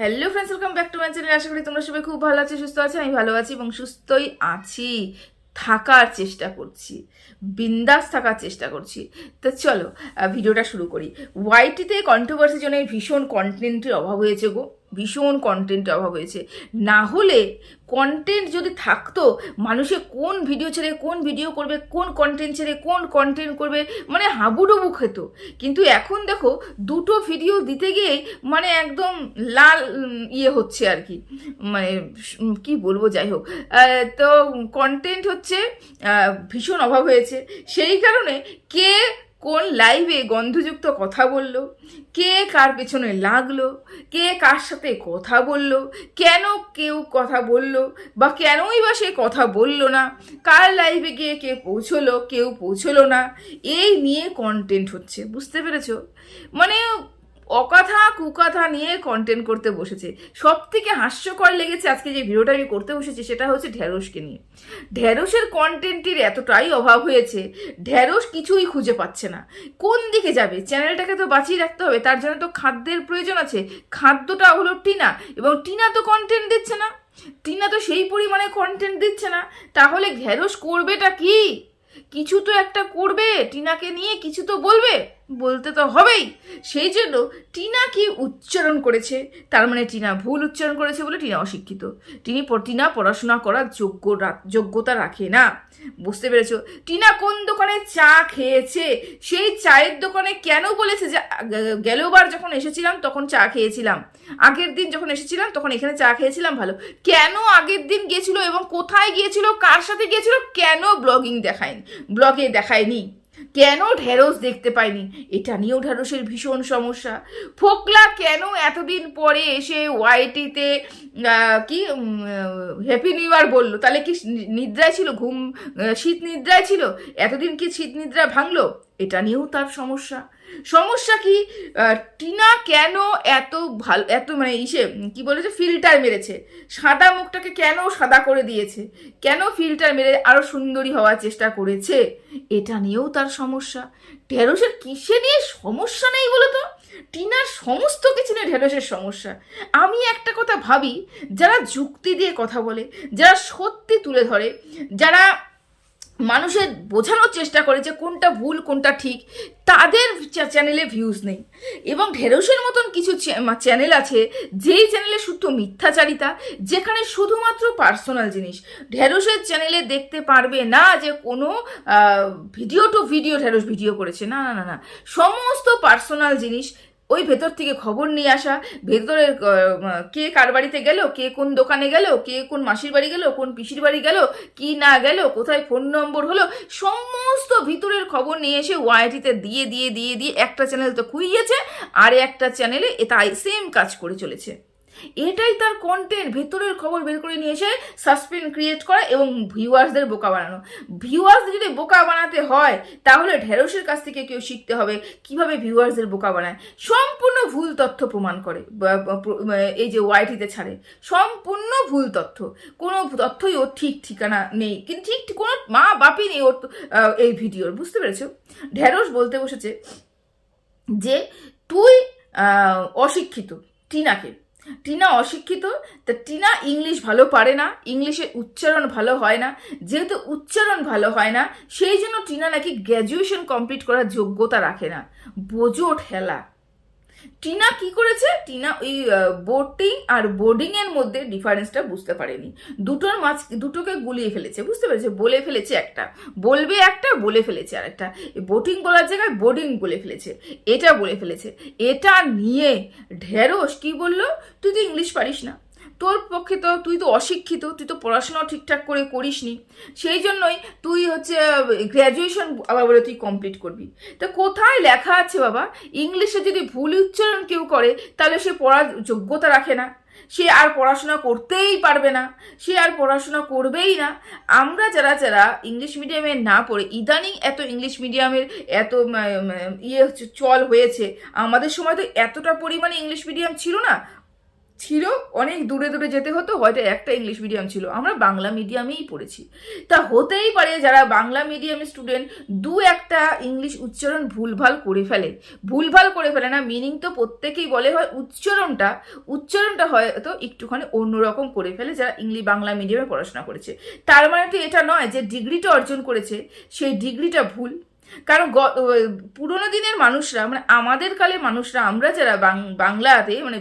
Hello friends welcome back to my channel আশা করি তোমরা সবাই খুব ভালো আছো, সুস্থ আছো, আমি ভালো আছি এবং সুস্থই আছি। থাকার চেষ্টা করছি। বিন্দাস থাকার চেষ্টা করছি। তো চলো ভিডিওটা শুরু করি। ওয়াইটিতে কন্ট্রোভার্সির জন্য ভীষণ কন্টেন্টের অভাব হয়েছে গো। ভীষণ কন্টেন্টের অভাব হয়েছে। না হলে কন্টেন্ট যদি থাকতো, মানুষে কোন ভিডিও ছেড়ে, কোন ভিডিও করবে, কোন কন্টেন্ট ছেড়ে, কোন কন্টেন্ট করবে মানে হাবুডুবু খেত। কিন্তু এখন দেখো, দুটো ভিডিও দিতে গিয়ে মানে একদম লাল ইয়ে হচ্ছে আর কি। মানে কি বলব, যাই হোক। তো কন্টেন্ট হচ্ছে ভীষণ অভাব হয়েছে। সেই কারণে কে কোন লাইভে গন্ধযুক্ত কথা বলল? কে কার পেছনে লাগল? কে কার সাথে কথা বলল? কেন কেউ কথা বলল? বা কেনই বা সে কথা বলল না? কার লাইভে গিয়ে কে পৌঁছলো? কেউ পৌঁছলো না? এই নিয়ে কন্টেন্ট হচ্ছে, বুঝতে পেরেছ? মানে অকথা, কুকথা নিয়ে কন্টেন্ট করতে বসেছে। সব থেকে হাস্যকর লেগেছে আজকে যে ভিডিওটা আমি করতে বসেছি, সেটা হচ্ছে ঢ্যাঁড়সকে নিয়ে। ঢ্যাঁড়সের কন্টেন্টের এতটাই অভাব হয়েছে ঢ্যাঁড়স কিছুই খুঁজে পাচ্ছে না। কোন দিকে যাবে? চ্যানেলটাকে তো বাঁচিয়ে রাখতে হবে, তার জন্য তো খাদ্যের প্রয়োজন আছে। খাদ্যটা হলো টিনা, এবং টিনা তো কন্টেন্ট দিচ্ছে না। টিনা তো সেই পরিমাণে কন্টেন্ট দিচ্ছে না। তাহলে ঢ্যাঁড়স করবেটা কি? কিছু তো একটা করবে, টিনাকে নিয়ে কিছু তো বলবে, বলতে তো হবেই। সেই জন্য টিনা কি উচ্চারণ করেছে? তার মানে টিনা ভুল উচ্চারণ করেছে বলে টিনা অশিক্ষিত। তিনি টিনা পড়াশোনা করার যোগ্য যোগ্যতা রাখে না। বুঝতে পেরেছ? টিনা কোন দোকানে চা খেয়েছে? সেই চায়ের দোকানে কেন বলেছে যে গেলবার যখন এসেছিলাম তখন চা খেয়েছিলাম। আগের দিন যখন এসেছিলাম তখন এখানে চা খেয়েছিলাম, ভালো। কেন আগের দিন গিয়েছিল এবং কোথায় গিয়েছিল, কার সাথে গিয়েছিল, কেন ব্লগিং দেখায়নি, ব্লগে দেখায়নি? কেন ঢেঁড়স দেখতে পাইনি? এটা নিয়েও ঢেঁড়সের ভীষণ সমস্যা। ফোকলা কেন এতদিন পরে এসে ওয়াইটিতে কি হ্যাপি নিউ ইয়ার বলল? তাহলে কি নিদ্রায় ছিল? ঘুম শীত নিদ্রায় ছিল? এতদিন কি শীত নিদ্রা ভাঙলো? এটা নিয়েও তার সমস্যা। সমস্যা কি? টিনা কেন এত ভালো এত মানে ইসে, কি বলেছে ফিল্টার মেরেছে? সাদা মুখটাকে কেন সাদা করে দিয়েছে? কেন ফিল্টার মেরে আরও সুন্দরী হওয়ার চেষ্টা করেছে? এটা নিয়েও তার সমস্যা। ঢেঁড়সের কিসে নিয়ে সমস্যা নেই বলো তো টিনার সমস্ত কিছু নিয়ে ঢেঁড়সের সমস্যা। আমি একটা কথা ভাবি, যারা যুক্তি দিয়ে কথা বলে, যারা সত্যি তুলে ধরে, যারা মানুষের বোঝানোর চেষ্টা করে যে কোনটা ভুল, কোনটা ঠিক, তাদের চ্যানেলে ভিউজ নেই। এবং ঢেঁড়সের মতন কিছু চ্যানেল আছে, যেই চ্যানেলে শুধু মিথ্যাচারিতা, যেখানে শুধুমাত্র পার্সোনাল জিনিস। ঢেঁড়সের চ্যানেলে দেখতে পারবে না যে কোনো ভিডিও টু ভিডিও ঢেঁড়স ভিডিও করেছে। না না না না। সমস্ত পার্সোনাল জিনিস ওই ভেতর থেকে খবর নিয়ে আসা, ভেতরের, কে কার বাড়িতে গেল, কে কোন দোকানে গেল, কে কোন মাসির বাড়ি গেল, কোন পিসির বাড়ি গেল, কি না গেল, কোথায় ফোন নম্বর হলো, সমস্ত ভিতরের খবর নিয়ে এসে ওয়াইটিতে দিয়ে দিয়ে দিয়ে দিয়ে একটা চ্যানেল তো খুইয়েছে, আর একটা চ্যানেলে তাই সেম কাজ করে চলেছে। এটাই তার কন্টেন্ট ভেতরের খবর বের করে নিয়ে এসে সাসপেন্স ক্রিয়েট করা এবং ভিউয়ার্সদের বোকা বানানো। ভিউয়ার্সদের যদি বোকা বানাতে হয়, তাহলে ঢেঁড়সের কাছ থেকে কেউ শিখতে হবে কীভাবে ভিউয়ার্সদের বোকা বানায়। সম্পূর্ণ ভুল তথ্য প্রমাণ করে এই যে ওয়াইটিতে ছাড়ে। সম্পূর্ণ ভুল তথ্য। কোনো তথ্যই ওর ঠিক ঠিকানা নেই। কিন্তু ঠিক কোনো মা বাপই নেই ওর এই ভিডিওর, বুঝতে পেরেছ? ঢেঁড়স বলতে বসেছে যে তুই অশিক্ষিত, টিনাকে টিনা অশিক্ষিত, তা টিনা ইংলিশ ভালো পারে না ইংলিশের উচ্চারণ ভালো হয় না, যেহেতু উচ্চারণ ভালো হয় না, সেই জন্য টিনা নাকি গ্র্যাজুয়েশন কমপ্লিট করার যোগ্যতা রাখে না। বোঝো ঠেলা টিনা কি করেছে? টিনা ওই বোটিং আর বোর্ডিং এর মধ্যে ডিফারেন্সটা বুঝতে পারেনি। দুটোর মাছ দুটোকে গুলিয়ে ফেলেছে, বুঝতে পেরেছে? বলে ফেলেছে একটা। বলবে একটা, বলে ফেলেছে আর একটা বোটিং বলার জায়গায় বোর্ডিং বলে ফেলেছে। এটা বলে ফেলেছে। এটা নিয়ে ঢেঁড়স কি বলল? তুই তো ইংলিশ পারিস না। তোর পক্ষে তো, তুই তো অশিক্ষিত, তুই তো পড়াশোনাও ঠিকঠাক করে করিসনি। সেই জন্যই তুই হচ্ছে গ্র্যাজুয়েশন আবার বলে তুই কমপ্লিট করবি। তা কোথায় লেখা আছে বাবা? ইংলিশে যদি ভুল উচ্চারণ কেউ করে, তাহলে সে পড়ার যোগ্যতা রাখে না। সে আর পড়াশোনা করতেই পারবে না। সে আর পড়াশোনা করবেই না। আমরা যারা যারা ইংলিশ মিডিয়ামে না পড়ে, ইদানিং এত ইংলিশ মিডিয়ামের এত ইয়ে হচ্ছে, চল হয়েছে। আমাদের সময় তো এতটা পরিমাণে ইংলিশ মিডিয়াম ছিল না। ছিল, অনেক দূরে দূরে যেতে হতো, হয়তো একটা ইংলিশ মিডিয়াম ছিল। আমরা বাংলা মিডিয়ামেই পড়েছি। তা হতেই পারে যারা বাংলা মিডিয়াম স্টুডেন্ট দু একটা ইংলিশ উচ্চারণ ভুলভাল করে ফেলে। ভুলভাল করে ফেলে না মিনিং তো প্রত্যেকেই বলে হয়, উচ্চারণটা উচ্চারণটা হয়তো একটুখানি অন্যরকম করে ফেলে যারা ইংলিশ বাংলা মিডিয়ামে পড়াশোনা করেছে। তার মানে তো এটা নয় যে ডিগ্রিটা অর্জন করেছে, সেই ডিগ্রিটা ভুল। কারণ পুরোনো দিনের মানুষরা মানে আমাদের কালের মানুষরা, আমরা যারা বাংলাতে মানে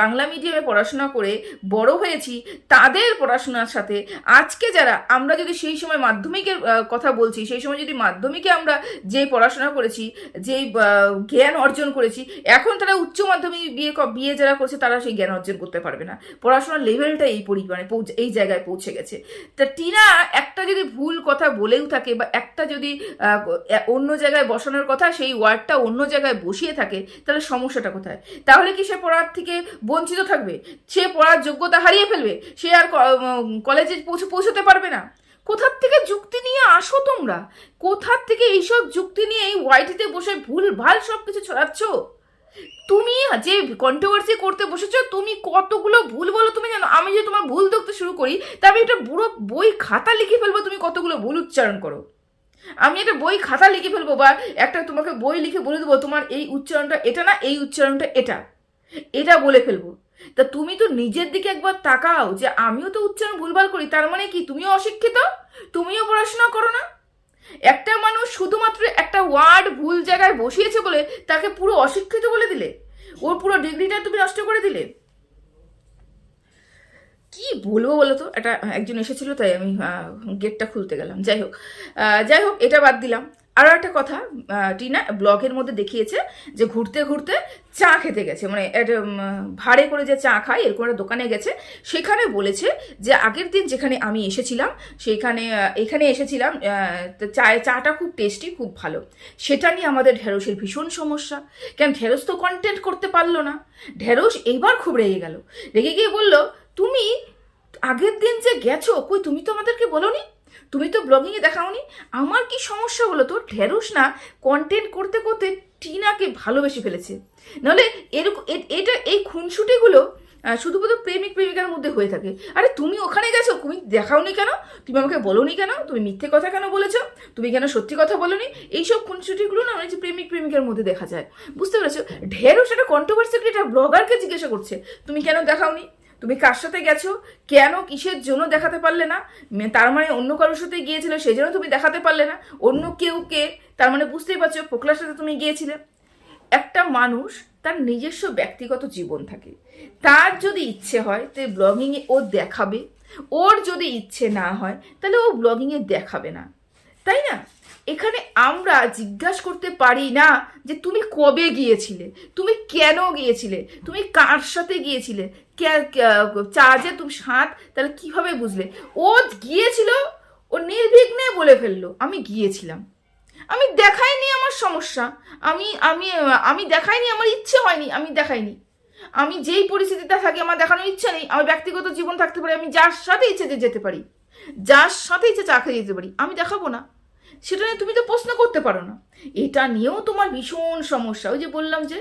বাংলা মিডিয়ামে পড়াশোনা করে বড় হয়েছি, তাদের পড়াশোনার সাথে আজকে যারা, আমরা যদি সেই সময় মাধ্যমিকের কথা বলছি, সেই সময় যদি মাধ্যমিকে আমরা যেই পড়াশোনা করেছি যেই জ্ঞান অর্জন করেছি, এখন তারা উচ্চ মাধ্যমিক বিয়ে বিয়ে যারা করছে, তারা সেই জ্ঞান অর্জন করতে পারবে না। পড়াশোনার লেভেলটা এই পরিমাণে এই জায়গায় পৌঁছে গেছে। তা টিনা একটা যদি ভুল কথা বলেও থাকে বা একটা যদি অন্য জায়গায় বসানোর কথা, সেই ওয়ার্ডটা অন্য জায়গায় বসিয়ে থাকে, তাহলে সমস্যাটা কোথায়? তাহলে কি সে পড়ার থেকে বঞ্চিত থাকবে? সে পড়ার যোগ্যতা হারিয়ে ফেলবে? সে আর কলেজে পৌঁছে, পৌঁছতে পারবে না? কোথার থেকে যুক্তি নিয়ে আসো তোমরা? কোথার থেকে এইসব যুক্তি নিয়ে এই ওয়াইটিতে বসে ভুল ভালো সব কিছু ছড়াচ্ছ? তুমি যে কন্ট্রোভার্সি করতে বসেছো, তুমি কতগুলো ভুল বলো তুমি জানো? আমি যে তোমার ভুল দেখতে শুরু করি, তা আমি একটা বুড়ো বই খাতা লিখে ফেলব, তুমি কতগুলো ভুল উচ্চারণ করো। আমি একটা বই খাতা লিখে ফেলব বা একটা তোমাকে বই লিখে বলে দেবো, তোমার এই উচ্চারণটা এটা না, এই উচ্চারণটা এটা। এটা বলে ফেলব। তা তুমি তো নিজের দিকে একবার তাকাও যে আমিও তো উচ্চারণ ভুলভাল করি, তার মানে কি? তুমিও অশিক্ষিত? তুমিও পড়াশোনা করো না? একটা মানুষ শুধুমাত্র একটা ওয়ার্ড ভুল জায়গায় বসিয়েছে বলে তাকে পুরো অশিক্ষিত বলে দিলে? ওর পুরো ডিগ্রিটা তুমি নষ্ট করে দিলে? কি বলব বলো তো? একটা একজন এসেছিল তাই আমি গেটটা খুলতে গেলাম। যাই হোক যাই হোক এটা বাদ দিলাম। আরও একটা কথা টিনা ব্লগের মধ্যে দেখিয়েছে যে ঘুরতে ঘুরতে চা খেতে গেছে। মানে একটা ভাড়ে করে যে চা খায় এরকম একটা দোকানে গেছে। সেখানে বলেছে যে আগের দিন যেখানে আমি এসেছিলাম সেইখানে আহ, এখানে এসেছিলাম চায় চাটা খুব টেস্টি খুব ভালো। সেটা নিয়ে আমাদের ঢেঁড়সের ভীষণ সমস্যা। কেন ঢেঁড়স তো কন্টেন্ট করতে পারল না। ঢেঁড়স এইবার খুব রেগে গেল। রেগে গিয়ে বলল তুমি আগের দিন যে গেছো, কই তুমি তো আমাদেরকে বলোনি? তুমি তো ব্লগিংয়ে দেখাওনি? আমার কি সমস্যা হলো তো ঢেঁড়স না কন্টেন্ট করতে করতে টিনাকে ভালোবেসে ফেলেছে। নাহলে এরকম এটা, এই খুনসুটিগুলো শুধুমাত্র প্রেমিক, প্রেমিকার মধ্যে হয়ে থাকে। আরে তুমি ওখানে গেছো? তুমি দেখাওনি কেন? তুমি আমাকে বলোনি কেন? তুমি মিথ্যে কথা কেন বলেছ? তুমি কেন সত্যি কথা বলোনি? এইসব খুনসুটিগুলো না মানে যে প্রেমিক, প্রেমিকার মধ্যে দেখা যায়। বুঝতে পেরেছ? ঢেরও সেটা কন্ট্রোভার্সি একটা ব্লগারকে জিজ্ঞাসা করছে, তুমি কেন দেখাওনি? তুমি কার সাথে গেছো? কেন কিসের জন্য দেখাতে পারলে না? তার মানে অন্য কারোর সাথে গিয়েছিল সেই জন্য তুমি দেখাতে পারলে না। অন্য কেউ কে? তার মানে বুঝতেই পারছ পোকলার সাথে তুমি গিয়েছিলে। একটা মানুষ তার নিজস্ব ব্যক্তিগত জীবন থাকে। তার যদি ইচ্ছে হয়, তো ব্লগিংয়ে ও দেখাবে। ওর যদি ইচ্ছে না হয়, তাহলে ও ব্লগিংয়ে দেখাবে না। তাই না? এখানে আমরা জিজ্ঞাসা করতে পারি না যে তুমি কবে গিয়েছিলে? তুমি কেন গিয়েছিলে? তুমি কার সাথে গিয়েছিলে? চা যে তুমি সাত, তাহলে কীভাবে বুঝলে? ও গিয়েছিল, ও নির্বিঘ্নে বলে ফেলল, আমি গিয়েছিলাম। আমি দেখাইনি আমার সমস্যা, আমি আমি আমি দেখাইনি, আমার ইচ্ছে হয়নি, আমি দেখাইনি। আমি যেই পরিস্থিতিতে থাকি, আমার দেখানোর ইচ্ছে নেই, আমার ব্যক্তিগত জীবন থাকতে পারে, আমি যার সাথে ইচ্ছে যেতে পারি, যার সাথে ইচ্ছে চা খেয়ে যেতে পারি, আমি দেখাবো না। সেটা নিয়ে তুমি তো প্রশ্ন করতে পারো না। এটা নিয়েও তোমার ভীষণ সমস্যা, ওই যে বললাম যে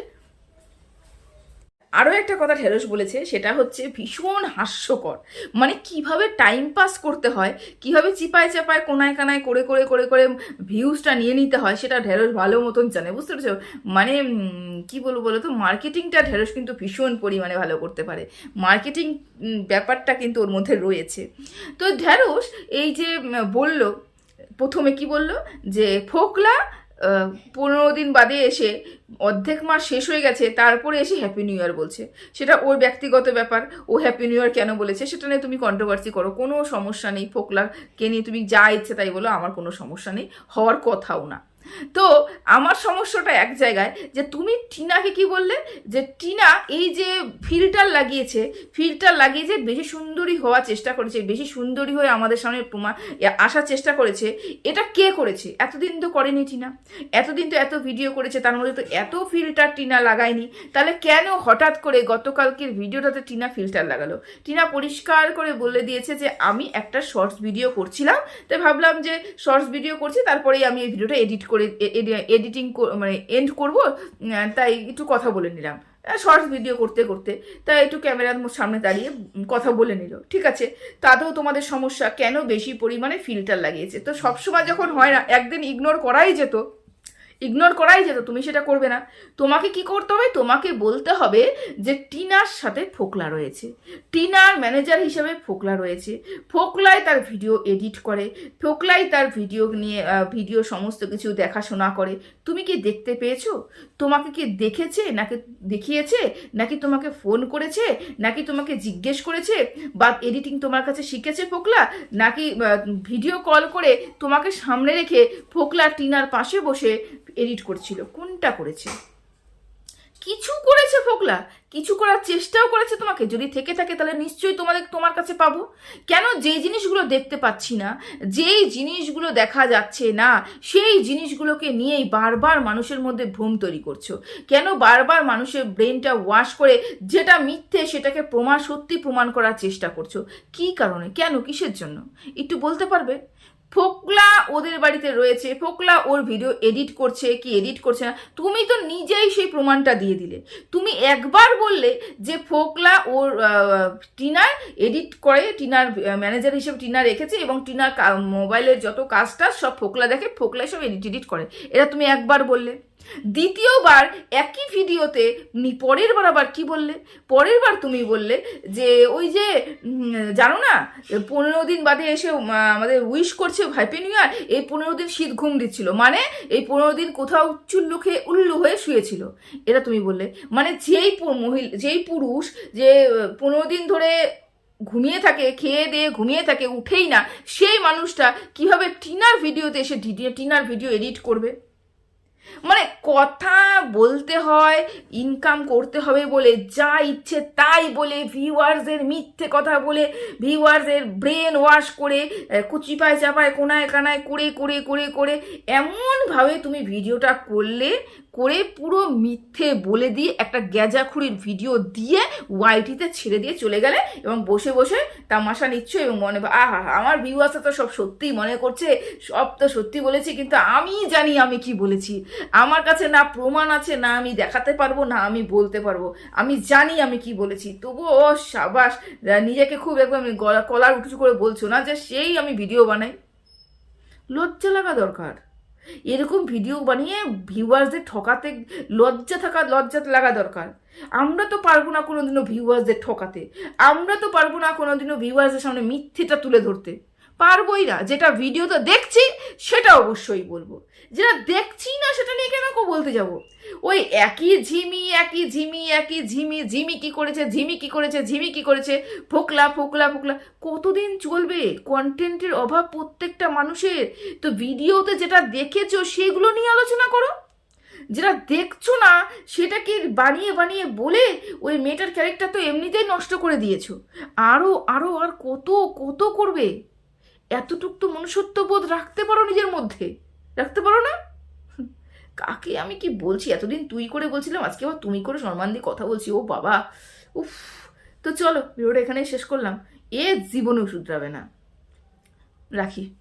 আরও একটা কথা ঢেঁড়স বলেছে, সেটা হচ্ছে ভীষণ হাস্যকর। মানে কীভাবে টাইম পাস করতে হয়, কীভাবে চিপায় চাপায়, কোনায় কানায়, করে করে করে করে ভিউজটা নিয়ে নিতে হয়, সেটা ঢেঁড়স ভালো মতন জানে, বুঝতে পেরেছ? মানে কি বলব বলো তো মার্কেটিংটা ঢেঁড়স কিন্তু ভীষণ পরিমাণে ভালো করতে পারে। মার্কেটিং ব্যাপারটা কিন্তু ওর মধ্যে রয়েছে। তো ঢেঁড়স, এই যে বলল, প্রথমে কি বলল? যে, ফোকলা পনেরো দিন বাদে এসে অর্ধেক মাস শেষ হয়ে গেছে, তারপরে এসে হ্যাপি নিউ ইয়ার বলছে। সেটা ওর ব্যক্তিগত ব্যাপার, ও হ্যাপি নিউ ইয়ার কেন বলেছে সেটা নিয়ে তুমি কন্ট্রোভার্সি করো, কোনো সমস্যা নেই ফোকলাকে নিয়ে তুমি যা ইচ্ছে তাই বলো, আমার কোনো সমস্যা নেই, হওয়ার কথাও না। তো আমার সমস্যাটা এক জায়গায় যে তুমি টিনাকে কি বললে? যে টিনা এই যে ফিল্টার লাগিয়েছে, ফিল্টার লাগিয়ে যে বেশি সুন্দরী হওয়ার চেষ্টা করেছে, বেশি সুন্দরী হয়ে আমাদের সামনে প্রমা- এ- আসার চেষ্টা করেছে, এটা কে করেছে? এতদিন তো করেনি টিনা। এতদিন তো এত ভিডিও করেছে, তার মধ্যে তো এত ফিল্টার টিনা লাগায়নি। তাহলে কেন হঠাৎ করে গতকালকের ভিডিওটাতে টিনা ফিল্টার লাগালো? টিনা পরিষ্কার করে বলে দিয়েছে যে, আমি একটা শর্টস ভিডিও করছিলাম। তাই ভাবলাম যে শর্টস ভিডিও করছি, তারপরেই আমি এই ভিডিওটা এডিট করে এডিটিং মানে এন্ড করব তাই একটু কথা বলে নিলাম। শর্টস ভিডিও করতে করতে, তাই একটু ক্যামেরার সামনে দাঁড়িয়ে কথা বলে নিল। ঠিক আছে? তাতেও তোমাদের সমস্যা, কেন বেশি পরিমাণে ফিল্টার লাগিয়েছে? তো সবসময় যখন হয় না, একদিন ইগনোর করাই যেত। ইগনোর করাই যেত, তুমি সেটা করবে না। তোমাকে কি করতে হবে? তোমাকে বলতে হবে যে টিনার সাথে ফোকলা রয়েছে। টিনার ম্যানেজার হিসেবে ফোকলা রয়েছে। ফোকলাই তার ভিডিও এডিট করে। ফোকলাই তার ভিডিও নিয়ে ভিডিও সমস্ত কিছু দেখাশোনা করে। তুমি কি দেখতে পেয়েছ? তোমাকে কি দেখেছে নাকি দেখিয়েছে? নাকি তোমাকে ফোন করেছে? নাকি তোমাকে জিজ্ঞেস করেছে? বা এডিটিং তোমার কাছে শিখেছে ফোকলা? নাকি ভিডিও কল করে তোমাকে সামনে রেখে ফোকলা টিনার পাশে বসে এডিট করছিল, কোনটা করেছে? কিছু করেছে ফোকলা, কিছু করার চেষ্টাও করেছে তোমাকে, যদি থেকে থাকে তাহলে নিশ্চয়ই তোমাদের, তোমার কাছে পাবো। কেন যেই জিনিসগুলো দেখতে পাচ্ছি না, যেই জিনিসগুলো দেখা যাচ্ছে না, সেই জিনিসগুলোকে নিয়েই বারবার মানুষের মধ্যে ভ্রম তৈরি করছ। কেন বারবার মানুষের ব্রেনটা ওয়াশ করে যেটা মিথ্যে সেটাকে প্রমাণ, সত্যি প্রমাণ করার চেষ্টা করছ? কি কারণে? কেন? কিসের জন্য? একটু বলতে পারবে? ফোকলা ওদের বাড়িতে রয়েছে, ফোকলা ওর ভিডিও এডিট করছে, কি এডিট করছে না, তুমি তো নিজেই সেই প্রমাণটা দিয়ে দিলে। তুমি একবার বললে যে ফোকলা ওর টিনার এডিট করে, টিনার ম্যানেজার হিসেবে টিনা রেখেছে এবং টিনার মোবাইলের যত কাজটা সব ফোকলা দেখে, ফোকলা সব এডিট এডিট করে। এটা তুমি একবার বললে। দ্বিতীয়বার একই ভিডিওতে পরের বার আবার কি বললে? পরের বার তুমি বললে যে, ওই যে জানো না, পনেরো দিন বাদে এসে আমাদের উইশ করছে হ্যাপি নিউ ইয়ার এই পনেরো দিন শীত ঘুম দিচ্ছিল। মানে এই পনেরো দিন কোথাও চুল্লু খেয়ে উল্লু হয়ে শুয়েছিল। এটা তুমি বললে। মানে যেই মহিলা, যেই পুরুষ যে পনেরো দিন ধরে ঘুমিয়ে থাকে, খেয়ে দিয়ে ঘুমিয়ে থাকে, উঠেই না, সেই মানুষটা কীভাবে টিনার ভিডিওতে এসে টিনার ভিডিও এডিট করবে? মানে কথা বলতে হয় ইনকাম করতে হবে বলে, যা ইচ্ছে তাই বলে ভিউয়ার্সের মিথ্যে কথা বলে ভিউয়ার্সের ব্রেন ওয়াশ করে কুচিপায় চাপায়, কোনায় কানায় করে করে করে করে এমনভাবে তুমি ভিডিওটা করলে করে পুরো মিথ্যে বলে দিয়ে একটা গ্যাজাখুরির ভিডিও দিয়ে ওয়াইটিতে ছেড়ে দিয়ে চলে গেলে এবং বসে বসে তামাশা নিচ্ছ এবং মনে আহা, আমার ভিউয়ার্সরা তো সব সত্যিই মনে করছে, সব তো সত্যি বলেছি, কিন্তু আমি জানি আমি কি বলেছি। আমার কাছে না প্রমাণ আছে, না আমি দেখাতে পারব, না আমি বলতে পারব। আমি জানি আমি কি বলেছি। তবুও ও সাবাস নিজেকে খুব একদম গলা কলার উঁচু করে বলছো না যে সেই আমি ভিডিও বানাই। লজ্জা লাগা দরকার। এরকম ভিডিও বানিয়ে ভিউয়ার্সদের ঠকাতে লজ্জা থাকা, লজ্জা লাগা দরকার। আমরা তো পারব না কোনোদিনও ভিউয়ার্সদের ঠকাতে। আমরা তো পারব না কোনোদিনও ভিউয়ার্সদের সামনে মিথ্যেটা তুলে ধরতে। পারবোই না। যেটা ভিডিওতে দেখছি, সেটা অবশ্যই বলব। যেটা দেখছি না, সেটা নিয়ে কেন বলতে যাব? ওই একই ঝিমি একই ঝিমি একই ঝিমি ঝিমি কি করেছে, ঝিমি কি করেছে, ঝিমি কি করেছে? ফোকলা ফোকলা ফোকলা। কতদিন চলবে? কন্টেন্টের অভাব প্রত্যেকটা মানুষের। তো ভিডিওতে যেটা দেখেছ, সেগুলো নিয়ে আলোচনা করো। যেটা দেখছ না, সেটাকে বানিয়ে বানিয়ে বলে ওই মেয়েটার ক্যারেক্টার তো এমনিতেই নষ্ট করে দিয়েছ। আরও আরও আর কত কত করবে? এতটুক তো মনুষ্যত্ববোধ রাখতে পারো নিজের মধ্যে। রাখতে পারো না? কাকে আমি কি বলছি? এতদিন তুই করে বলছিলাম, আজকে আবার তুমি করে সম্মান দিয়ে কথা বলছি। ও বাবা। উফ। তো চলো ভিডিওটা এখানেই শেষ করলাম। এ জীবনেও শুধরাবে না। রাখি।